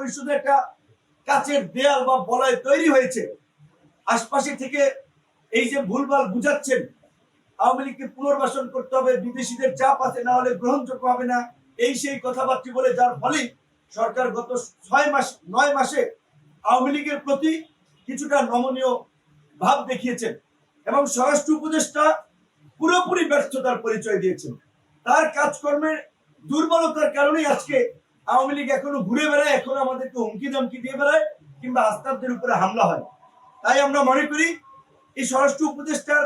পরিষদে একটা কাচের দেয়াল বা বলয় তৈরি হয়েছে। আশপাশে থেকে এই যে ভুলভাল বুঝাচ্ছেন, আওয়ামী লীগকে পুনর্বাসন করতে হবে, বিদেশিদের চাপ আছে, না হলে গ্রহণযোগ্য হবে না, এই সেই কথাবার্তা বলে যার ফলে সরকার গত ছয় মাস, নয় মাসে আওয়ামী লীগের প্রতি কিছুটা নমনীয় ভাব দেখিয়েছেন এবং স্বরাষ্ট্র উপদেষ্টা পুরোপুরি ব্যর্থতার পরিচয় দিয়েছেন। তার কাজকর্মের দুর্বলতার কারণেই আজকে আওয়ামী লীগ এখনও ঘুরে বেড়ায়, এখন আমাদেরকে হুমকি দামকি দিয়ে বেড়ায়, কিংবা আস্তাবদের উপরে হামলা হয়। তাই আমরা মনে করি, এই স্বরাষ্ট্র উপদেষ্টার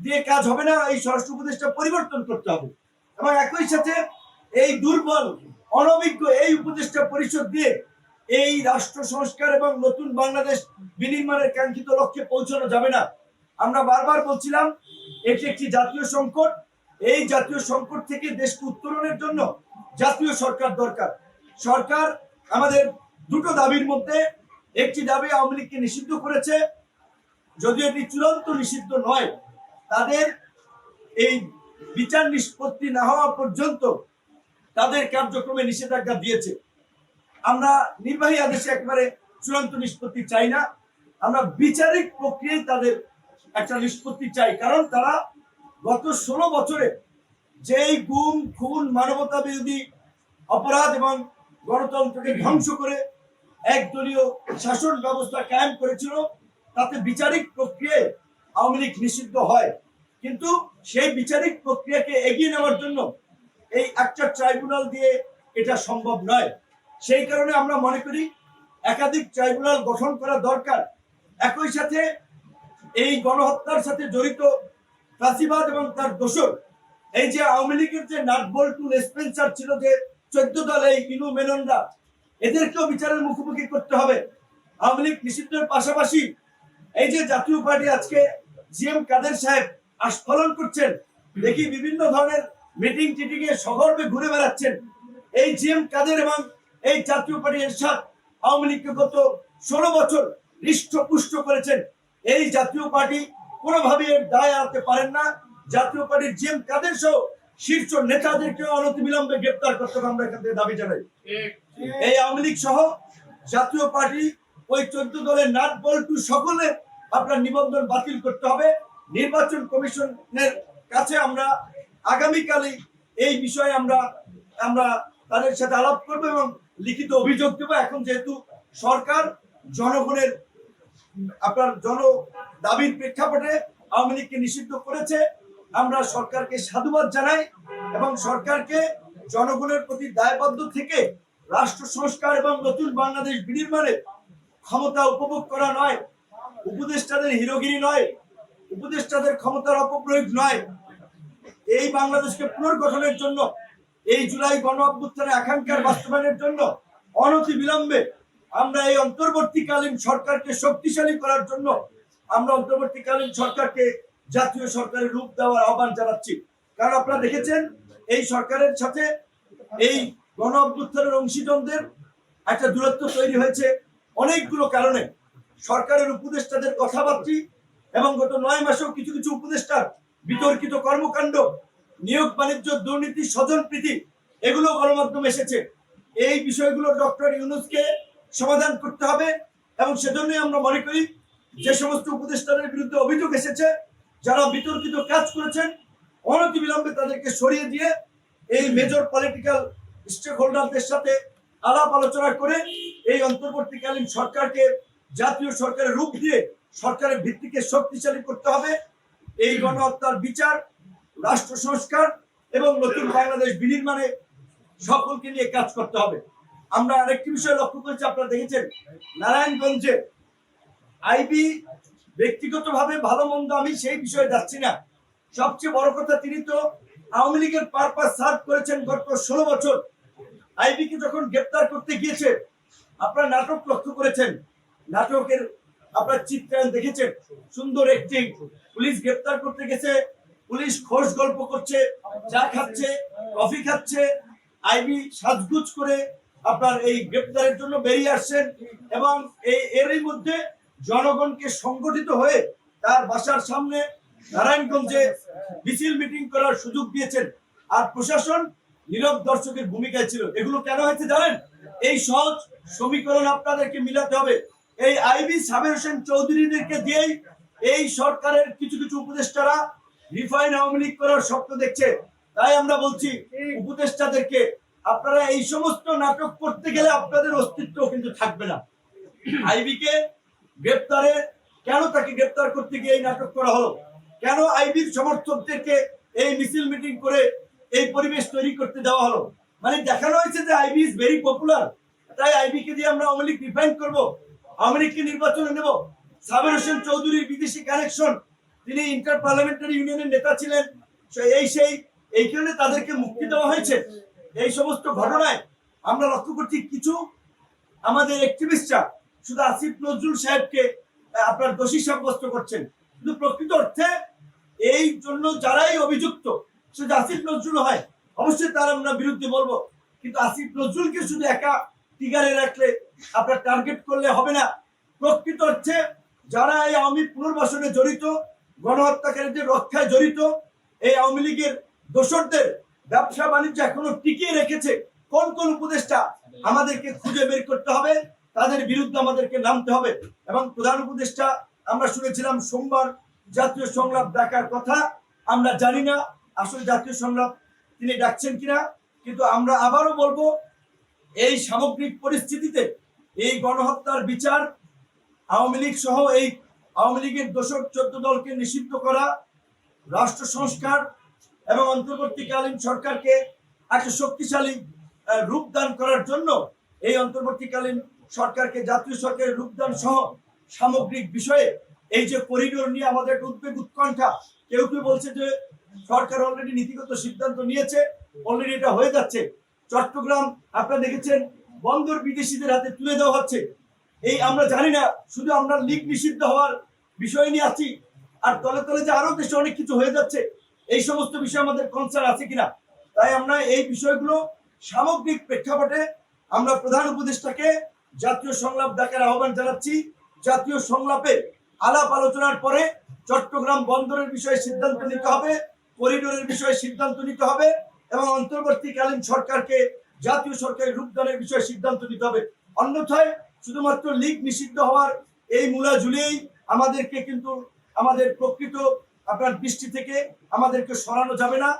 দিয়ে কাজ হবে না, এই স্বরাষ্ট্র উপদেষ্টা পরিবর্তন করতে হবে। এবং একই সাথে এই দুর্বল, অনভিজ্ঞ এই উপদেষ্টা পরিষদ দিয়ে এই রাষ্ট্র সংস্কার এবং নতুন বাংলাদেশ বিনির্মাণের কাঙ্ক্ষিত লক্ষ্যে পৌঁছানো যাবে না। আমরা বারবার বলছিলাম, এটি একটি জাতীয় সংকট। এই জাতীয় সংকট থেকে দেশকে উত্তরণের জন্য জাতীয় সরকার দরকার। সরকার আমাদের দুটো দাবির মধ্যে, একটি দাবি আওয়ামী লীগকে নিষিদ্ধ করেছে, যদিও এটি চূড়ান্ত নিষিদ্ধ নয়, তাদের এই বিচার নিষ্পত্তি না হওয়া পর্যন্ত তাদের কার্যক্রমে নিষেধাজ্ঞা দিয়েছে। আমরা নির্বাহী আদেশে একবারে চূড়ান্ত নিষ্পত্তি চাই না, আমরা বিচারিক প্রক্রিয়ায় তাদের একটা নিষ্পত্তি চাই, কারণ তারা গত ষোলো বছরে যেই গুম, খুন মানবতা বিরোধী অপরাধ এবং গণতন্ত্রকে ধ্বংস করে একদলীয় শাসন ব্যবস্থা কায়েম করেছিল, তাতে বিচারিক প্রক্রিয়ায় আওয়ামী লীগ নিষিদ্ধ হয়। কিন্তু সেই বিচারিক প্রক্রিয়াকে এগিয়ে নেওয়ার জন্য এই একটা ট্রাইব্যুনাল দিয়ে এটা সম্ভব নয়। সেই কারণে আমরা মনে করি একাধিক ট্রাইব্যুনাল গঠন করা দরকার। একই সাথে এই গণহত্যার সাথে জড়িত ফাঁসিবাদ এবং তার দোষর, এই যে আওয়ামী লীগের যে নাটবল্টু স্পেন্সার ছিল যে চোদ্দ দল এই ইনু মেননরা এদেরকেও বিচারের মুখোমুখি করতে হবে। আওয়ামী লীগ নিষিদ্ধের পাশাপাশি এই যে জাতীয় পার্টি আজকে জিএম কাদের সাহেব আস্ফলন করছেন, দেখি বিভিন্ন ধরনের মিটিং টিটিং এ সগর্বে ঘুরে বেড়াচ্ছেন। এই জিএম কাদের এবং এই জাতীয় পার্টি এরশাদ আওয়ামী লীগকে গত ষোলো বছর হৃষ্টপুষ্ট করেছেন। এই জাতীয় পার্টি কোনোভাবে দায় আনতে পারেন না। জাতীয় পার্টির জিএম কাদের সহ শীর্ষ নেতাদেরকে অনতিবিলম্বে গ্রেপ্তার করতে হবে আমরা এখান থেকে দাবি জানাই। এই আওয়ামী লীগ সহ জাতীয় পার্টি ওই চোদ্দ দলের নাট বল্টু সকলে আপনার নিবন্ধন বাতিল করতে হবে। নির্বাচন কমিশনের কাছে আমরা আগামীকালই এই বিষয়ে আমরা আমরা তাদের সাথে আলাপ করব এবং লিখিত অভিযোগ দেবো। এখন যেহেতু সরকার জনগণের আপনার জন দাবির প্রেক্ষাপটে আওয়ামী লীগকে নিষিদ্ধ করেছে আমরা সরকারকে সাধুবাদ জানাই এবং সরকারকে জনগণের প্রতি দায়বদ্ধ থেকে রাষ্ট্র সংস্কার এবং নতুন বাংলাদেশ বিনির্মাণে ক্ষমতা উপভোগ করা নয়, উপদেষ্টাদের হিরোগিরি নয়, উপদেষ্টাদের ক্ষমতার অপপ্রয়োগ নয়। এই বাংলাদেশকে পুনর্গঠনের জন্য, এই জুলাই গণ অভ্যুত্থানের আকাঙ্ক্ষার বাস্তবায়নের জন্য অনতি বিলম্বে আমরা এই অন্তর্বর্তীকালীন সরকারকে শক্তিশালী করার জন্য, আমরা অন্তর্বর্তীকালীন সরকারকে জাতীয় সরকারের রূপ দেওয়ার আহ্বান জানাচ্ছি। কারণ আপনারা দেখেছেন, এই সরকারের সাথে এই গণ অভ্যুত্থানের অংশীজনদের একটা দূরত্ব তৈরি হয়েছে অনেকগুলো কারণে। সরকারের উপদেষ্টাদের কথাবার্তি এবং গত নয় মাসেও কিছু কিছু উপদেষ্টার বিতর্কিত কর্মকাণ্ড, নিয়োগ, বাণিজ্য, দুর্নীতি, স্বজন প্রীতি, এগুলো গণমাধ্যমে এসেছে। এই বিষয়গুলো ডক্টর ইউনুসকে সমাধান করতে হবে এবং সেজন্যই আমরা মনে করি যে সমস্ত উপদেষ্টাদের বিরুদ্ধে অভিযোগ এসেছে যারা বিতর্কিত কাজ করেছেন অনতিবিলম্বে তাদেরকে সরিয়ে দিয়ে এই মেজর পলিটিক্যাল স্টেক হোল্ডারদের সাথে আলাপ আলোচনা করে এই অন্তর্বর্তীকালীন সরকারকে, জাতীয় সরকারের রূপ দিয়ে সরকারের ভিত্তিকে শক্তিশালী করতে হবে। এই গণহত্যার বিচার, রাষ্ট্র সংস্কার এবং নতুন বাংলাদেশ বিনির্মাণে সকলকে নিয়ে কাজ করতে হবে। আমরা আরেকটি বিষয় লক্ষ্য করেছি, আপনারা দেখেছেন, নারায়ণগঞ্জে আইবি ব্যক্তিগতভাবে ভালো মন্দ আমি সেই বিষয়ে যাচ্ছি না। সবচেয়ে বড় কথা তিনি তো আওয়ামী লীগের পারপাস সার্ভ করেছেন গত ষোলো বছর। আইবিকে যখন গ্রেপ্তার করতে গিয়েছে, আপনারা নাটক লক্ষ্য করেছেন। নাটকের আপনার চিত্রায়ন দেখেছেন। সুন্দর একটি পুলিশ গ্রেপ্তার করতে গেছে। পুলিশ খোঁজ গল্প করছে, চা খাচ্ছে, কফি খাচ্ছে। আইবি সাজগুজ করে আপনার এই গ্রেপ্তারের জন্য বেরিয়ে আসছেন এবং এই এরই মধ্যে জনগণকে সংগঠিত হয়ে তার বাসার সামনে নারায়ণগঞ্জে মিছিল মিটিং করার সুযোগ দিয়েছেন। আর প্রশাসন নীরব দর্শকের ভূমিকায় ছিল। এগুলো কেন হয়েছে জানেন? এই সহজ সমীকরণ আপনাদেরকে মিলাতে হবে। এই আইবি সাবের হোসেন চৌধুরীদেরকে দিয়েই এই সরকারের কিছু কিছু উপদেষ্টারা রিফাইন আওয়ামী লীগ করার স্বপ্ন দেখছে। তাই আমরা বলছি, উপদেষ্টাদেরকে আপনারা এই সমস্ত নাটক করতে গেলে আপনাদের অস্তিত্ব কিন্তু থাকবে না। আইবিকে গ্রেপ্তারে কেন তাকে গ্রেপ্তার করতে গিয়ে এই নাটক করা হলো? কেন আইবির সমর্থকদেরকে এই মিছিল মিটিং করে এই পরিবেশ তৈরি করতে দেওয়া হলো? মানে দেখানো হয়েছে যে আইবি ইজ ভেরি পপুলার তাই আইবি কে দিয়ে আমরা আওয়ামী লীগ ডিফাইন করব, আওয়ামী লীগকে নির্বাচনে নেব। সাবের হোসেন চৌধুরীর বিদেশি কানেকশন তিনি ইন্টার পার্লামেন্টারি ইউনিয়নের নেতা ছিলেন। এই সেই, এই কারণে তাদেরকে মুক্তি দেওয়া হয়েছে। এই সমস্ত ঘটনায় আমরা লক্ষ্য করছি কিছু আমাদের অ্যাক্টিভিস্টরা শুধু আসিফ নজরুল সাহেবকে আপনার দোষী সাব্যস্ত করছেন। কিন্তু প্রকৃত অর্থে এই জন্য যারাই অভিযুক্ত শুধু আসিফ নজরুল হয়, অবশ্যই তার আমরা বিরুদ্ধে বলব। কিন্তু আসিফ নজরুলকে শুধু একা টিগারে রাখলে, আপনার টার্গেট করলে হবে না। প্রকৃত অর্থে যারা এই আওয়ামী পুনর্বাসনে জড়িত, গণহত্যাকারীদের রক্ষায় জড়িত, এই আওয়ামী লীগের দোসরদের ব্যবসা বাণিজ্য এখনও টিকিয়ে রেখেছে, কোন কোন উপদেষ্টা আমাদেরকে খুঁজে বের করতে হবে? তাদের বিরুদ্ধে আমাদেরকে নামতে হবে। এবং প্রধান উপদেষ্টা, আমরা শুনেছিলাম সোমবার জাতীয় সংলাপ ডাকার কথা। আমরা জানি না আসলে জাতীয় সংলাপ তিনি ডাকছেন কিনা, কিন্তু আমরা আবারও বলব, এই সামগ্রিক পরিস্থিতিতে এই গণহত্যার বিচার আওয়ামী লীগ সহ এই আওয়ামী লীগের দোষক চোদ্দ দলকে নিষিদ্ধ করা, রাষ্ট্র সংস্কার এবং অন্তর্বর্তীকালীন সরকারকে একটা শক্তিশালী রূপদান করার জন্য এই অন্তর্বর্তীকালীন সরকারকে, জাতীয় সরকারের রূপদান সহ সামগ্রিক বিষয়ে এই যে করিডোর নিয়ে আমাদের একটা উদ্বেগ, উৎকণ্ঠা, কেউ কেউ বলছে যে সরকার অলরেডি নীতিগত সিদ্ধান্ত নিয়েছে অলরেডি এটা হয়ে যাচ্ছে। চট্টগ্রাম আপনারা দেখেছেন, বন্দর বিদেশিদের হাতে তুলে দেওয়া হচ্ছে। এই আমরা জানি না, শুধু আমরা লিগ নিষিদ্ধ হওয়ার বিষয় নিয়ে আছি, আর তলে তলে যে আরও দেশে অনেক কিছু হয়ে যাচ্ছে, এই সমস্ত বিষয়ে আমাদের কনসার্ন আছে কিনা? তাই আমরা এই বিষয়গুলো সামগ্রিক প্রেক্ষাপটে আমরা প্রধান উপদেষ্টাকে জাতীয় সংলাপ ডাকার আহ্বান জানাচ্ছি। জাতীয় সংলাপে আলাপ আলোচনার পরে চট্টগ্রাম বন্দরের বিষয়ে সিদ্ধান্ত নিতে হবে, করিডোরের বিষয়ে সিদ্ধান্ত নিতে হবে এবং অন্তর্বর্তীকালীন সরকারকে জাতীয় সরকারের রূপদানের বিষয়ে সিদ্ধান্ত নিতে হবে। অন্যথায় শুধুমাত্র লীগ নিষিদ্ধ হওয়ার এই মূলা ঝুলিয়েই আমাদেরকে কিন্তু আমাদের প্রকৃত আপনার দৃষ্টি থেকে আমাদেরকে সরানো যাবে না।